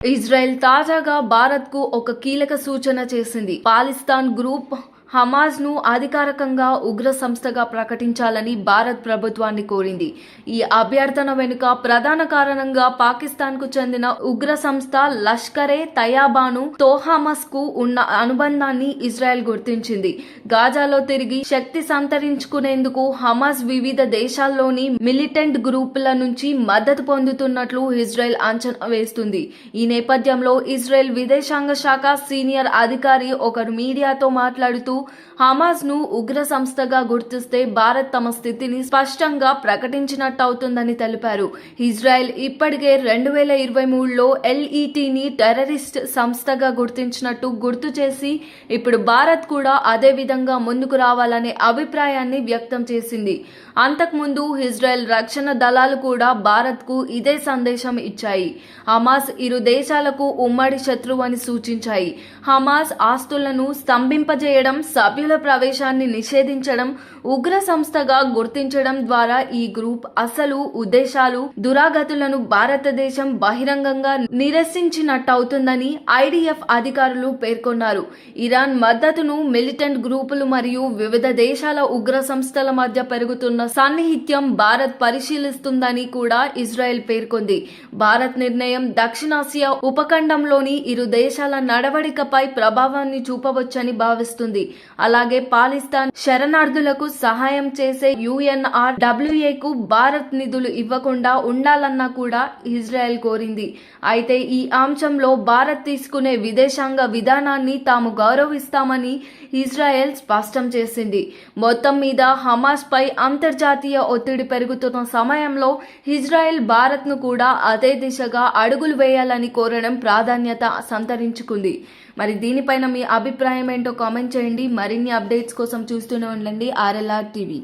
Israel తాజాగా భారత్కు ఒక కీలక సూచన చేసింది. పాలిస్తాన్ గ్రూప్ హమాజ్ను అధికారికంగా ఉగ్ర సంస్థగా ప్రకటించాలని భారత్ ప్రభుత్వాన్ని కోరింది. ఈ అభ్యర్థన వెనుక ప్రధాన కారణంగా పాకిస్తాన్కు చెందిన ఉగ్ర సంస్థ లష్కరే తయాబాను తోహామస్కు ఉన్న అనుబంధాన్ని ఇజ్రాయెల్ గుర్తించింది. గాజాలో తిరిగి శక్తి సంతరించుకునేందుకు హమాజ్ వివిధ దేశాల్లోని మిలిటెంట్ గ్రూపుల నుంచి మద్దతు పొందుతున్నట్లు ఇజ్రాయెల్ అంచనా వేస్తుంది. ఈ నేపథ్యంలో ఇజ్రాయెల్ విదేశాంగ శాఖ సీనియర్ అధికారి ఒకరు మీడియాతో మాట్లాడుతూ హమాజ్ను ఉగ్ర సంస్థగా గుర్తిస్తే భారత్ తమ స్థితిని స్పష్టంగా ప్రకటించినట్టవుతుందని తెలిపారు. ఇజ్రాయెల్ ఇప్పటికే రెండు వేల ఇరవై మూడులో ఎల్ఈటిని టెర్రరిస్ట్ సంస్థగా గుర్తించినట్టు గుర్తు చేసి ఇప్పుడు భారత్ కూడా అదే విధంగా ముందుకు రావాలనే అభిప్రాయాన్ని వ్యక్తం చేసింది. అంతకుముందు ఇజ్రాయెల్ రక్షణ దళాలు కూడా భారత్కు ఇదే సందేశం ఇచ్చాయి. హమాస్ ఇరు దేశాలకు ఉమ్మడి శత్రువు అని సూచించాయి. హమాస్ ఆస్తులను స్తంభింపజేయడం సభ్యుల ప్రవేశాన్ని నిషేధించడం ఉగ్ర సంస్థగా గుర్తించడం ద్వారా ఈ గ్రూప్ అసలు ఉద్దేశాలు దురాగతులను భారతదేశం బహిరంగంగా నిరసించినట్టవుతుందని ఐడిఎఫ్ అధికారులు పేర్కొన్నారు. ఇరాన్ మద్దతును మిలిటెంట్ గ్రూపులు మరియు వివిధ దేశాల ఉగ్ర సంస్థల మధ్య పెరుగుతున్న సాన్నిహిత్యం భారత్ పరిశీలిస్తుందని కూడా ఇజ్రాయెల్ పేర్కొంది. భారత్ నిర్ణయం దక్షిణాసియా ఉపఖండంలోని ఇరు దేశాల నడవడికపై ప్రభావాన్ని చూపవచ్చని భావిస్తుంది. అలాగే పాలిస్తాన్ శరణార్థులకు సహాయం చేసే యుఎన్ఆర్ డబ్ల్యూఏకు భారత్ నిధులు ఇవ్వకుండా ఉండాలన్నా కూడా ఇజ్రాయెల్ కోరింది. అయితే ఈ అంశంలో భారత్ తీసుకునే విదేశాంగ విధానాన్ని తాము గౌరవిస్తామని ఇజ్రాయెల్ స్పష్టం చేసింది. మొత్తం మీద హమాస్ పై అంతర్జాతీయ ఒత్తిడి పెరుగుతున్న సమయంలో ఇజ్రాయెల్ భారత్ను కూడా అదే దిశగా అడుగులు వేయాలని కోరడం ప్రాధాన్యత సంతరించుకుంది. మరి దీనిపైన మీ అభిప్రాయం ఏంటో కామెంట్ చేయండి. మరిన్ని అప్డేట్స్ కోసం చూస్తూనే ఉండండి. RLR TV.